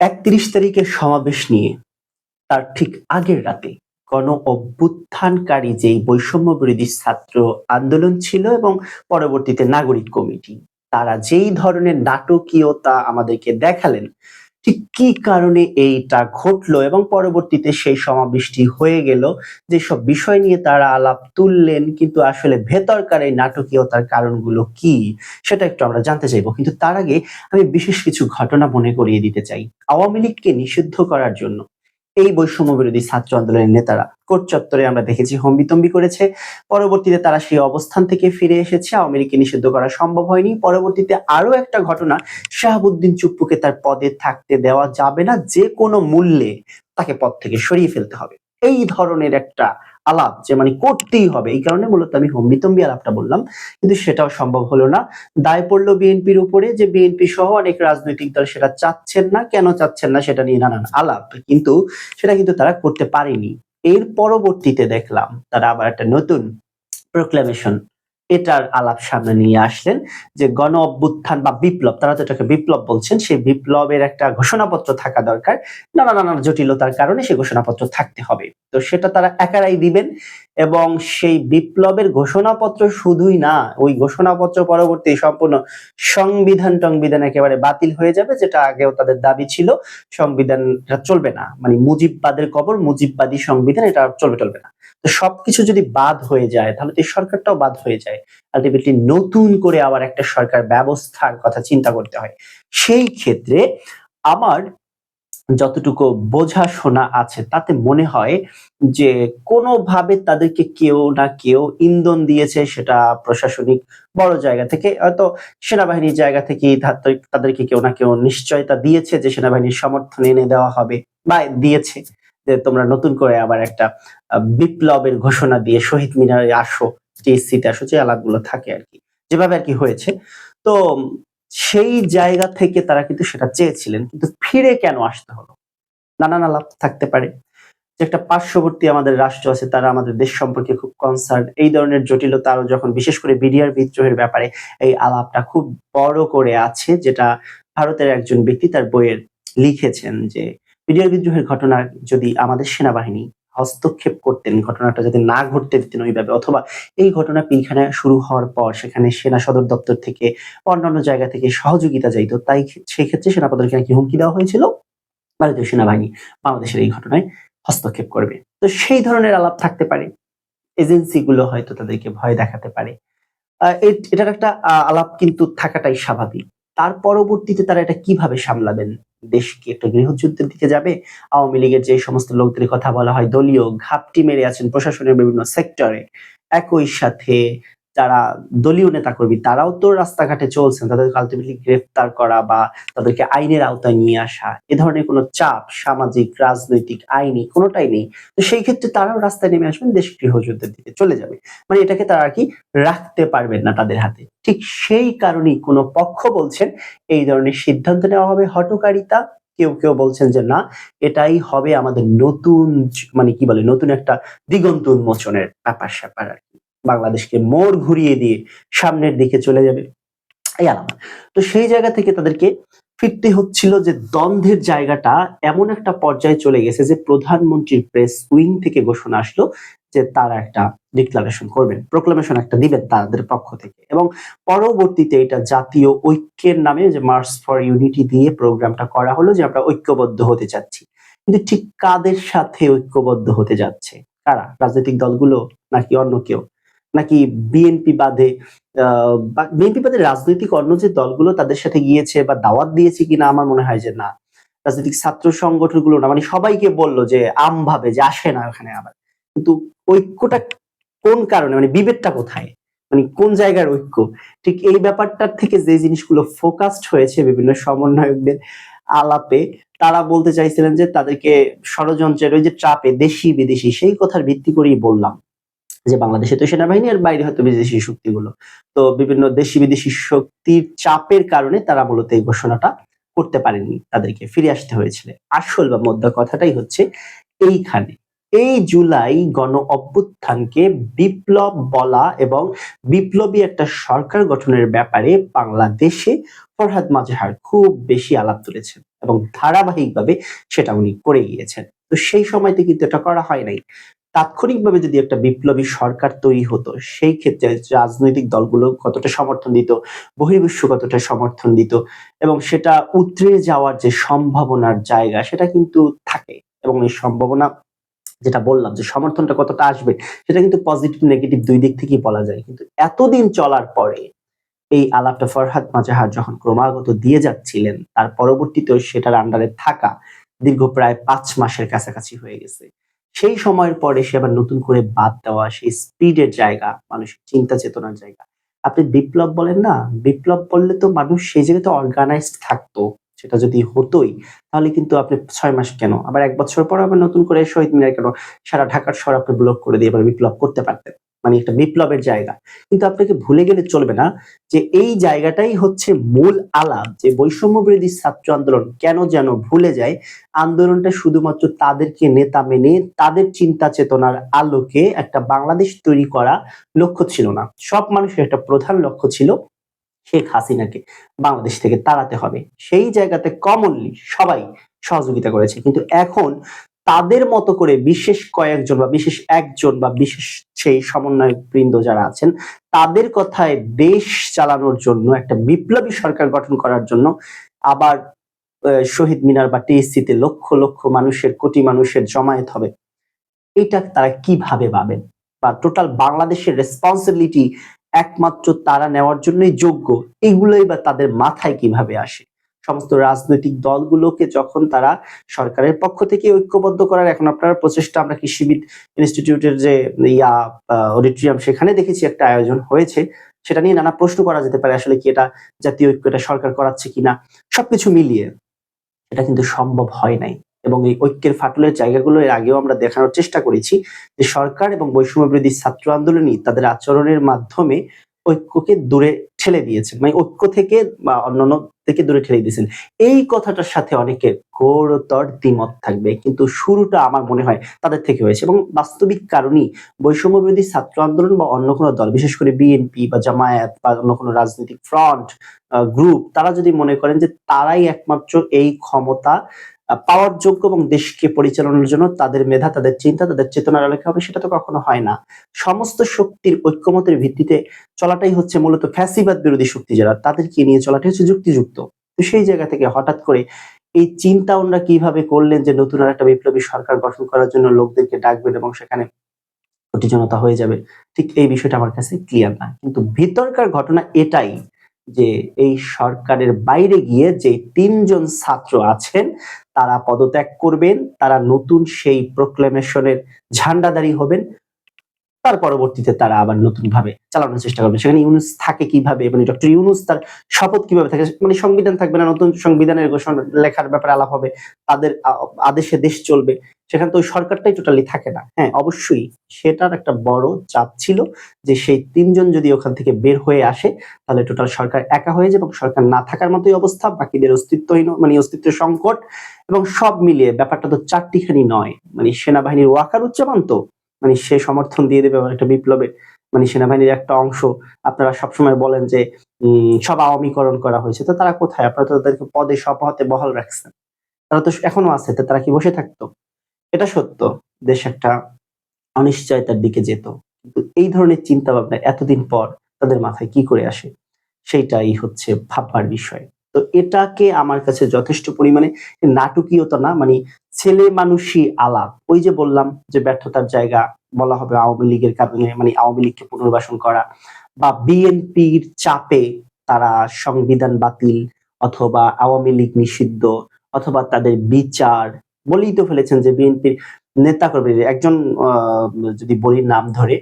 একত্রিশ তারিখের সমাবেশ নিয়ে, তার ঠিক আগের রাতে গণ অভ্যুত্থানকারী যেই বৈষম্য বিরোধী ছাত্র আন্দোলন ছিল এবং পরবর্তীতে নাগরিক কমিটি, তারা যেই ধরনের নাটকীয়তা আমাদেরকে দেখালেন ঠিক কি কারণে এইটা ঘটলো এবং পরবর্তীতে সেই সমাবেশটি হয়ে গেল? যেসব বিষয় নিয়ে তারা আলাপ তুললেন, কিন্তু আসলে ভেতরকার এই নাটকীয়তার কারণগুলো কি, সেটা একটু আমরা জানতে চাইব। কিন্তু তার আগে আমি বিশেষ কিছু ঘটনা মনে করিয়ে দিতে চাই। আওয়ামী লীগকে নিষিদ্ধ করার জন্য এই বৈষম্য বিরোধী ছাত্র আন্দোলনের নেতারা। কোর্ট চত্বরে আমরা দেখেছি হম্বিতম্বি করেছে। পরবর্তীতে তারা সেই অবস্থান থেকে ফিরে এসেছে। আওয়ামী লীগকে নিষিদ্ধ করা সম্ভব হয়নি। পরবর্তীতে আরও একটা ঘটনা, শাহাবুদ্দিন চুপ্পুকে তার পদে থাকতে দেওয়া যাবে না। যে কোনো মূল্যে তাকে পদ থেকে সরিয়ে ফেলতে হবে। এই ধরনের একটা আলাপ, যে মানে করতেই হবে। এই কারণে মূলত আমি হম্বিতম্বি আলাপটা বললাম। কিন্তু সেটাও সম্ভব হলো না। দায় পড়ল বিএনপির উপরে যে বিএনপি সহ অনেক রাজনৈতিক দল সেটা চাচ্ছেন না। কেন চাচ্ছেন না সেটা নিয়ে নানান আলাপ। কিন্তু সেটা কিন্তু তারা করতে পারেনি। এর পরবর্তীতে দেখলাম তারা আবার একটা নতুন প্রোক্লামেশন এটার আলাপ সামনে নিয়ে আসলেন যে গণ অভ্যুত্থান বা বিপ্লব, তারা তো এটাকে বিপ্লব বলছেন, সেই বিপ্লবের একটা ঘোষণাপত্র থাকা দরকার। নানা নানা জটিলতার কারণে সেই ঘোষণাপত্র থাকতে হবে। তো সেটা তারা একারাই দিবেন। এবং সেই বিপ্লবের ঘোষণাপত্র শুধুই না, ওই ঘোষণাপত্র পরবর্তী সম্পূর্ণ সংবিধান টংবিধান একেবারে বাতিল হয়ে যাবে, যেটা আগেও তাদের দাবি ছিল, সংবিধান এটা চলবে না। মানে মুজিববাদের কবর, মুজিববাদী সংবিধান, এটা চলবে চলবে না। তো সবকিছু যদি বাদ হয়ে যায়, তাহলে তো সরকারটাও বাদ হয়ে যায়। আলটিমেটলি নতুন করে আবার একটা সরকার ব্যবস্থার কথা চিন্তা করতে হয়। সেই ক্ষেত্রে আমার যতটুকু বোঝা শোনা আছে, তাতে মনে হয় যে কোনোভাবে তাদেরকে কেউ না কেউ ইন্ধন দিয়েছে সেটা প্রশাসনিক বড় জায়গা থেকে, হয়তো সেনাবাহিনীর জায়গা থেকে তাদেরকে কেউ না কেউ নিশ্চয়তা দিয়েছে যে সেনাবাহিনীর সমর্থন এনে দেওয়া হবে বা দিয়েছে। যে তোমরা নতুন করে আবার একটা বিপ্লবের ঘোষণা দিয়ে শহীদ মিনারে আসো টিএসসিতে আসো, যে আলাপগুলো থাকে আর কি। যেভাবে আর কি হয়েছে। তো সেই জায়গা থেকে তারা কিন্তু সেটা চেয়েছিলেন। কিন্তু ফিরে কেন আসতে হলো? নানান আলাপ থাকতে পারে। যে একটা পার্শ্ববর্তী আমাদের রাষ্ট্র আছে, তারা আমাদের দেশ সম্পর্কে খুব কনসার্ন এই ধরনের জটিলতা আরও যখন বিশেষ করে বিডিআর বিদ্রোহের ব্যাপারে এই আলাপটা খুব বড় করে আছে, যেটা ভারতের একজন ব্যক্তি তার বইয়ের লিখেছেন যে, বিডিআর বিদ্রোহের ঘটনা যদি আমাদের সেনাবাহিনী হস্তক্ষেপ করতেন। ঘটনাটা যাতে না ঘটতে দিতেন ওইভাবে। অথবা এই ঘটনা পিলখানা শুরু হওয়ার পর সেখানে সেনা সদর দপ্তর থেকে অন্যান্য জায়গা থেকে সহযোগিতা যাইতো তাই সেই ক্ষেত্রে সেনাপতিকে নাকি হুমকি দেওয়া হয়েছিল। ভারতীয় সেনাবাহিনী বাংলাদেশের এই ঘটনায় হস্তক্ষেপ করবে। তো সেই ধরনের আলাপ থাকতে পারে। এজেন্সিগুলো হয়তো তাদেরকে ভয় দেখাতে পারে। এটার একটা আলাপ কিন্তু থাকাটাই স্বাভাবিক। তার পরবর্তীতে তারা এটা কীভাবে সামলাবেন? দেশকে একটা গৃহযুদ্ধের দিকে যাবে? আওয়ামী লীগের যে সমস্ত লোকদের কথা বলা হয়, দলীয় ঘাপটি মেরে আছেন প্রশাসনের বিভিন্ন সেক্টরে। একই সাথে যারা দলীয় নেতাকর্মী, তারাও তো রাস্তাঘাটে চলছেন। তাদেরকে আলটিমেটলি গ্রেফতার করা বা তাদেরকে আইনের আওতায় নিয়ে আসা, এ ধরনের কোনো চাপ, সামাজিক, রাজনৈতিক আইনি কোনোটাই নেই। তো সেই ক্ষেত্রে তারাও রাস্তায় নেমে আসবেন, দেশ গৃহযুদ্ধের দিকে চলে যাবে। মানে এটাকে তারা আর কি রাখতে পারবেন না তাদের হাতে। ঠিক সেই কারণেই কোনো পক্ষ বলছেন, এই ধরনের সিদ্ধান্ত নেওয়া হবে হটকারিতা কেউ কেউ বলছেন যে, না, এটাই হবে আমাদের নতুন মানে কি বলে, নতুন একটা দিগন্ত উন্মোচনের ব্যাপার স্যাপার আর কি। বাংলাদেশকে মোড় ঘুরিয়ে দিয়ে সামনের দিকে চলে যাবে। এই তো সেই জায়গা থেকে তাদেরকে ফিরতে হচ্ছিল যে দ্বন্দ্বের জায়গাটা এমন একটা পর্যায়ে চলে গেছে যে প্রধানমন্ত্রীর প্রেস উইং থেকে ঘোষণা আসলো যে তারা একটা ডিক্লারেশন করবেন প্রোক্লামেশন একটা দিবেন তাদের পক্ষ থেকে। এবং পরবর্তীতে এটা জাতীয় ঐক্যের নামে যে মার্চ ফর ইউনিটি দিয়ে প্রোগ্রামটা করা হলো যে আমরা ঐক্যবদ্ধ হতে চাচ্ছি। কিন্তু ঠিক কাদের সাথে ঐক্যবদ্ধ হতে যাচ্ছে? কারা? রাজনৈতিক দলগুলো নাকি অন্য কেউ? নাকি বিএনপি বাদে বিএনপি বাদে রাজনৈতিক অন্য যে দলগুলো তাদের সাথে গিয়েছে বা দাওয়াত দিয়েছে কিনা আমার মনে হয় যে না, রাজনৈতিক ছাত্র সংগঠনগুলো না মানে সবাইকে বলল যে আম ভাবে যে আসে না ওখানে আবার। কিন্তু ঐক্যটা কোন কারণে মানে বিভেদটা কোথায়? মানে কোন জায়গার ঐক্য? ঠিক এই ব্যাপারটার থেকে যে জিনিসগুলো ফোকাসড হয়েছে বিভিন্ন সমন্বয়কদের আলাপে, তারা বলতে চাইছিলেন যে তাদেরকে ষড়যন্ত্রের ওই যে চাপে দেশি বিদেশি সেই কথার ভিত্তি করেই বললাম। যে বাংলাদেশে তো সেনাবাহিনী আর বাইরে হয়তো বিদেশি শক্তিগুলো। তো বিভিন্ন দেশি বিদেশি শক্তির চাপের কারণে তারা মূলত এই ঘোষণাটা করতে পারেননি, তাদেরকে ফিরে আসতে হয়েছিল। আসল বা মধ্যা কথাটাই হচ্ছে এইখানে। এই জুলাই গণ অভ্যুত্থানকে বিপ্লব বলা এবং বিপ্লবী একটা সরকার গঠনের ব্যাপারে বাংলাদেশে ফরহাদ মাজহার খুব বেশি আলাপ তুলেছেন এবং ধারাবাহিকভাবে সেটা উনি করে গিয়েছেন। তো সেই সময়তে কিন্তু এটা করা হয় নাই। তাৎক্ষণিকভাবে যদি একটা বিপ্লবী সরকার তৈরি হতো, সেই ক্ষেত্রে রাজনৈতিক দলগুলো কতটা সমর্থন দিত, বহির্বিশ্ব কতটা সমর্থন দিত এবং সেটা উতরে যাওয়ার যে সম্ভাবনার জায়গা, সেটা কিন্তু থাকে। এবং এই সম্ভাবনা যেটা বললাম যে সমর্থনটা কতটা আসবে, সেটা কিন্তু পজিটিভ, নেগেটিভ দুই দিক থেকেই বলা যায়। কিন্তু এতদিন চলার পরে এই আলাপটা ফরহাদ মাজাহার যখন ক্রমাগত দিয়ে যাচ্ছিলেন, তার পরবর্তীতেও সেটার আন্ডারে থাকা দীর্ঘ প্রায় পাঁচ মাসের কাছাকাছি হয়ে গেছে। সেই সময়ের পরে সে আবার নতুন করে বাদ দেওয়া, সেই স্পিডের জায়গা, মানুষের চিন্তা চেতনার জায়গা। আপনি বিপ্লব বলেন না, বিপ্লব বললে তো মানুষ সেই জায়গাতে অর্গানাইজড থাকতো, সেটা যদি হতোই, তাহলে কিন্তু আপনি ছয় মাস কেন? আবার এক বছর পর আবার নতুন করে শহীদ মিনার কেন? সারা ঢাকার শহর আপনি ব্লক করে দিয়ে আবার বিপ্লব করতে পারতেন। মানে একটা বিপ্লবের জায়গা। কিন্তু আপনাকে ভুলে গেলে চলবে না যে এই জায়গাটাই হচ্ছে মূল আলাপ যে বৈষম্য বিরোধী ছাত্র আন্দোলন কেন যেন ভুলে যায়। আন্দোলনটা শুধুমাত্র তাদেরকে নেতা মেনে তাদের চিন্তা চেতনার আলোকে একটা বাংলাদেশ তৈরি করা লক্ষ্য ছিল না। সব মানুষের একটা প্রধান লক্ষ্য ছিল শেখ হাসিনাকে বাংলাদেশ থেকে তাড়াতে হবে। সেই জায়গাতে কমনলি সবাই সহযোগিতা করেছে। কিন্তু এখন তাদের মতো করে বিশেষ কয়েকজন বা বিশেষ একজন বা বিশেষ সেই সমন্বয়ক বৃন্দ যারা আছেন, তাদের কথায় দেশ চালানোর জন্য, একটা বিপ্লবী সরকার গঠন করার জন্য আবার শহীদ মিনার বা টিএসসিতে লক্ষ লক্ষ মানুষের, কোটি মানুষের জমায়েত হবে। এটা তারা কীভাবে পাবেন বা টোটাল বাংলাদেশের রেসপন্সিবিলিটি একমাত্র তারা নেওয়ার জন্যই যোগ্য, এগুলোই বা তাদের মাথায় কীভাবে আসে? সমস্ত রাজনৈতিক দলগুলোকে যখন তারা সরকারের পক্ষ থেকে ঐক্যবদ্ধ করার, এখন আপনার প্রচেষ্টা, আমরা কৃষিবিদ ইনস্টিটিউটের যে ইয়া অডিটোরিয়াম, সেখানে দেখেছি একটা আয়োজন হয়েছে। সেটা নিয়ে নানা প্রশ্ন করা যেতে পারে, আসলে কি এটা জাতীয় ঐক্য এটা সরকার করাচ্ছে কিনা। সবকিছু মিলিয়ে এটা কিন্তু সম্ভব হয় নাই। এবং এই ঐক্যের ফাটলের জায়গাগুলো এর আগেও আমরা দেখানোর চেষ্টা করেছি যে সরকার এবং বৈষম্য বিরোধী ছাত্র আন্দোলনই তাদের আচরণের মাধ্যমে ঐক্যকে দূরে ঠেলে দিয়েছেন মানে ঐক্য থেকে বা অন্যান্য থেকে দূরে ঠেলে দিয়েছেন। এই কথাটার সাথে অনেকের ঘোরতর দ্বিমত থাকবে, কিন্তু শুরুটা আমার মনে হয় তাদের থেকে হয়েছে এবং বাস্তবিক কারণই বৈষম্য বিরোধী ছাত্র আন্দোলন বা অন্য কোনো দল, বিশেষ করে বিএনপি বা জামায়াত বা অন্য কোনো রাজনৈতিক ফ্রন্ট গ্রুপ তারা যদি মনে করেন যে তারাই একমাত্র এই ক্ষমতা পাওয়ার যোগ্য এবং দেশকে পরিচালনার জন্য তাদের মেধা, তাদের চিন্তা, তাদের চেতনার আলোকে হবে, সেটা তো কখনো হয় না। সমস্ত শক্তির ঐক্যমতের ভিত্তিতে চলাটাই হচ্ছে মূলত ফ্যাসিবাদ বিরোধী শক্তি যারা, তাদেরকে নিয়ে চলাটাই হচ্ছে যুক্তিযুক্ত। তো সেই জায়গা থেকে হঠাৎ করে এই চিন্তা ওনারা কীভাবে করলেন যে নতুন আর একটা বিপ্লবী সরকার গঠন করার জন্য লোকদেরকে ডাকবেন এবং সেখানে জনতা হয়ে যাবে, ঠিক এই বিষয়টা আমার কাছে ক্লিয়ার না। কিন্তু ভিতরকার ঘটনা এটাই যে এই সরকারের বাইরে গিয়ে যে তিনজন ছাত্র আছেন, তারা পদত্যাগ করবেন, তারা নতুন সেই প্রোক্লেমেশনের ঝান্ডাদারি হবেন। তার পরবর্তীতে তারা আবার নতুন ভাবে চালানোর চেষ্টা করবে। সেখানে ইউনুস থাকে কীভাবে মানে ডক্টর ইউনুস তার শপথ কীভাবে থাকে মানে সংবিধান থাকবে না, নতুন সংবিধানের ঘোষণা, লেখার ব্যাপারে আলাপ হবে, তাদের আদেশে দেশ চলবে। সেখানে তো ওই সরকারটাই টোটালি থাকে না। হ্যাঁ অবশ্যই সেটার একটা বড় চাপ ছিল যে সেই তিনজন যদি ওখান থেকে বের হয়ে আসে, তাহলে টোটাল সরকার একা হয়ে যাবে এবং সরকার না থাকার মতোই অবস্থা, বাকিদের অস্তিত্বহীন মানে অস্তিত্ব সংকট এবং সব মিলিয়ে ব্যাপারটা তো চারটিখানি নয়। মানে সেনাবাহিনীর ওয়াকার উচ্চামান তো মানে সে সমর্থন দিয়ে দেবে একটা বিপ্লবের মানে সেনাবাহিনীর একটা অংশ আপনারা সবসময় বলেন যে সব আওয়ামীকরণ করা হয়েছে। তো তারা কোথায়? আপনারা তো তাদেরকে পদে সপহতে বহাল রাখছেন। তারা তো এখনও আছে, তো তারা কি বসে থাকতো? এটা সত্য, দেশ একটা অনিশ্চয়তার দিকে যেত। কিন্তু এই ধরনের চিন্তা ভাবনা এতদিন পর তাদের মাথায় কি করে আসে? সেইটাই হচ্ছে ভাববার বিষয়। তো এটাকে আমার কাছে যথেষ্ট পরিমাণে নাটকীয়তা না মানে ছেলে মানুষই আলাপ। ওই যে বললাম যে ব্যর্থতার জায়গা বলা হবে আওয়ামী লীগের কারণে মানে আওয়ামী লীগকে পুনর্বাসন করা বা বিএনপির চাপে তারা সংবিধান বাতিল অথবা আওয়ামী লীগ নিষিদ্ধ অথবা তাদের বিচার, বলেই তো ফেলেছেন যে বিএনপির নেতা কর্মী একজন যদি বলি নাম ধরে,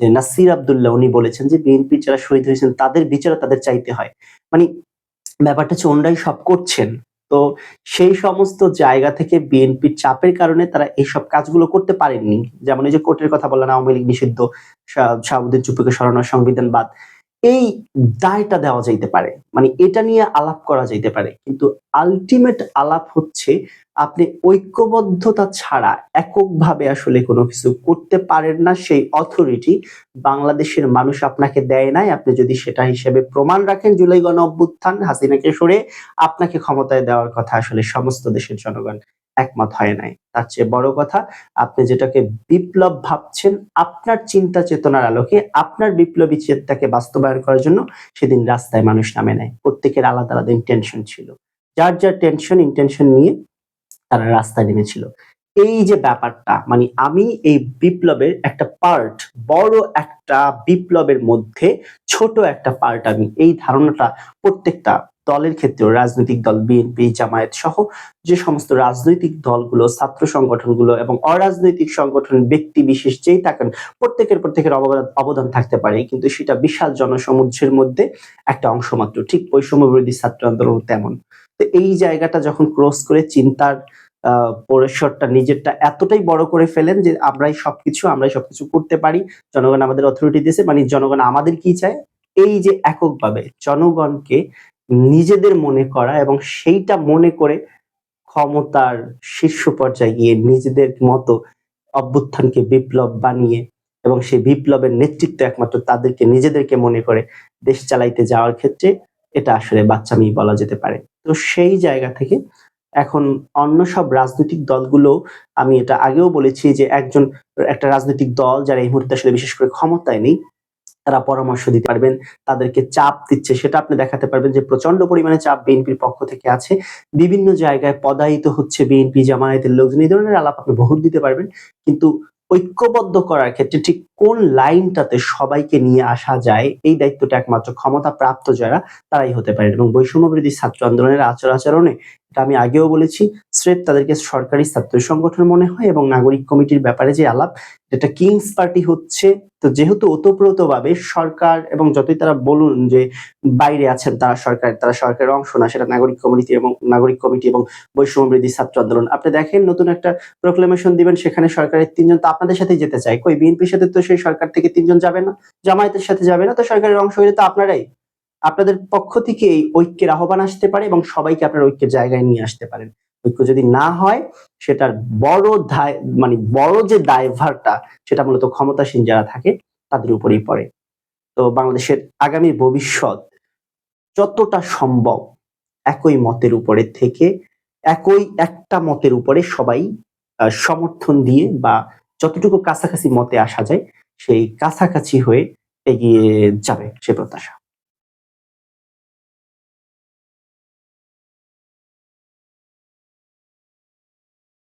যে নাসির আবদুল্লাহ, উনি বলেছেন যে বিএনপি যারা শহীদ হয়েছেন তাদের বিচার তাদের চাইতে হয়। মানে ব্যাপারটা হচ্ছে সব করছেন। তো সেই সমস্ত জায়গা থেকে বিএনপির চাপের কারণে তারা এইসব কাজগুলো করতে পারেননি। যেমন এই যে কোর্টের কথা বললেন, আওয়ামী লীগ নিষিদ্ধ শাহাবুদ্দিন চুপুকে সরানোর সংবিধান বাদ। এই দায়টা দেওয়া যাইতে পারে। মানে এটা নিয়ে আলাপ করা যাইতে পারে। কিন্তু আলটিমেট আলাপ হচ্ছে আপনি ঐক্যবদ্ধতা ছাড়া এককভাবে আসলে কোনো কিছু করতে পারেন না। সেই অথরিটি বাংলাদেশের মানুষ আপনাকে দেয় নাই। আপনি যদি সেটা হিসেবে প্রমাণ রাখেন জুলাই গণ অভ্যুত্থান হাসিনাকে সরে আপনাকে ক্ষমতায় দেওয়ার কথা আসলে সমস্ত দেশের জনগণ একমত হয় নাই। তার চেয়ে বড় কথা, আপনি যেটাকে বিপ্লব ভাবছেন, আপনার চিন্তা চেতনার আলোকে, আপনার বিপ্লবী চিন্তাকে বাস্তবায়ন করার জন্য সেদিন রাস্তায় মানুষ নামে নেয় প্রত্যেকের আলাদা আলাদা ইন্টেনশন ছিল। যার যার টেনশন ইন্টেনশন নিয়ে তারা রাস্তায় নেমেছিল। এই যে ব্যাপারটা মানে আমি এই বিপ্লবের একটা পার্ট বড় একটা বিপ্লবের মধ্যে ছোট একটা পার্ট আমি, এই ধারণাটা প্রত্যেকটা দলের ক্ষেত্রেও রাজনৈতিক দল বিএনপি জামায়াত সহ যে সমস্ত রাজনৈতিক দলগুলো, ছাত্র সংগঠনগুলো এবং অরাজনৈতিক সংগঠন ব্যক্তি বিশেষ যেই থাকেন, প্রত্যেকের প্রত্যেকের অবদান অবদান থাকতে পারে। কিন্তু সেটা বিশাল জনসমুদ্রের মধ্যে একটা অংশ মাত্র। ঠিক বৈষম্য বিরোধী ছাত্র আন্দোলন তেমন। তো এই জায়গাটা যখন ক্রস করে চিন্তার পরিসরটা নিজেরটা এতটাই বড় করে ফেলেন যে আমরাই সবকিছু আমরাই সবকিছু করতে পারি। জনগণ আমাদের অথরিটি দিয়েছে মানে জনগণ আমাদের কি চায়? এই যে এককভাবে জনগণকে নিজেদের মনে করা এবং সেইটা মনে করে ক্ষমতার শীর্ষ পর্যায়ে গিয়ে নিজেদের মতো অভ্যুত্থানকে বিপ্লব বানিয়ে এবং সেই বিপ্লবের নেতৃত্ব একমাত্র তাদেরকে, নিজেদেরকে মনে করে দেশ চালাইতে যাওয়ার ক্ষেত্রে এটা আসলে বাচ্চামি বলা যেতে পারে। তো সেই জায়গা থেকে এখন অন্য সব রাজনৈতিক দলগুলো, আমি এটা আগেও বলেছি যে একজন, একটা রাজনৈতিক দল যারা এই মুহূর্তে আসলে বিশেষ করে ক্ষমতায় নেই তারা পরামর্শ দিতে পারবেন, তাদেরকে চাপ দিচ্ছে, সেটা আপনি দেখাতে পারবেন যে প্রচণ্ড পরিমাণে চাপ বিএনপির পক্ষ থেকে আছে। বিভিন্ন জায়গায় পদায়িত হচ্ছে বিএনপি, জামায়াতের লোকজন, এই ধরনের আলাপ আপনি বহুত দিতে পারবেন। কিন্তু ঐক্যবদ্ধ করার ক্ষেত্রে ঠিক কোন লাইনটাতে সবাইকে নিয়ে আসা যায়, এই দায়িত্বটা একমাত্র ক্ষমতা প্রাপ্ত যারা, তারাই হতে পারে। এবং বৈষম্য বিরোধী ছাত্র আন্দোলনের আচার আচরণে, এটা আমি আগেও বলেছি, স্রেফ তাদেরকে সরকারি ছাত্র সংগঠন মনে হয় এবং নাগরিক কমিটির ব্যাপারে যে আলাপ যেটা কিংস পার্টি হচ্ছে, তো যেহেতু ওতপ্রোত ভাবে সরকার এবং যতই তারা বলুন যে বাইরে আছেন তারা সরকার, তারা সরকারের অংশ না, সেটা নাগরিক কমিটি এবং নাগরিক কমিটি এবং বৈষম্য বৃদ্ধি ছাত্র আন্দোলন। আপনি দেখেন নতুন একটা প্রোক্লেমেশন দিবেন, সেখানে সরকারের তিনজন তো আপনাদের সাথে যেতে চায়। কই, বিএনপির সাথে তো সেই সরকার থেকে তিনজন যাবে না? জামায়াতের সাথে যাবে না, তো সরকারের অংশ হলে তো আপনারাই। আপনাদের পক্ষ থেকে এই ঐক্যের আহ্বান আসতে পারে এবং সবাইকে আপনার ঐক্যের জায়গায় নিয়ে আসতে পারেন। ঐক্য যদি না হয়, সেটার বড় দায় মানে বড় যে দায়ভারটা, সেটা মূলত ক্ষমতাসীন যারা থাকে, তাদের উপরেই পড়ে। তো বাংলাদেশের আগামী ভবিষ্যৎ যতটা সম্ভব একই মতের উপরে থেকে, একই একটা মতের উপরে সবাই সমর্থন দিয়ে বা যতটুকু কাছাকাছি মতে আসা যায়, সেই কাছাকাছি হয়ে এগিয়ে যাবে সে প্রত্যাশা।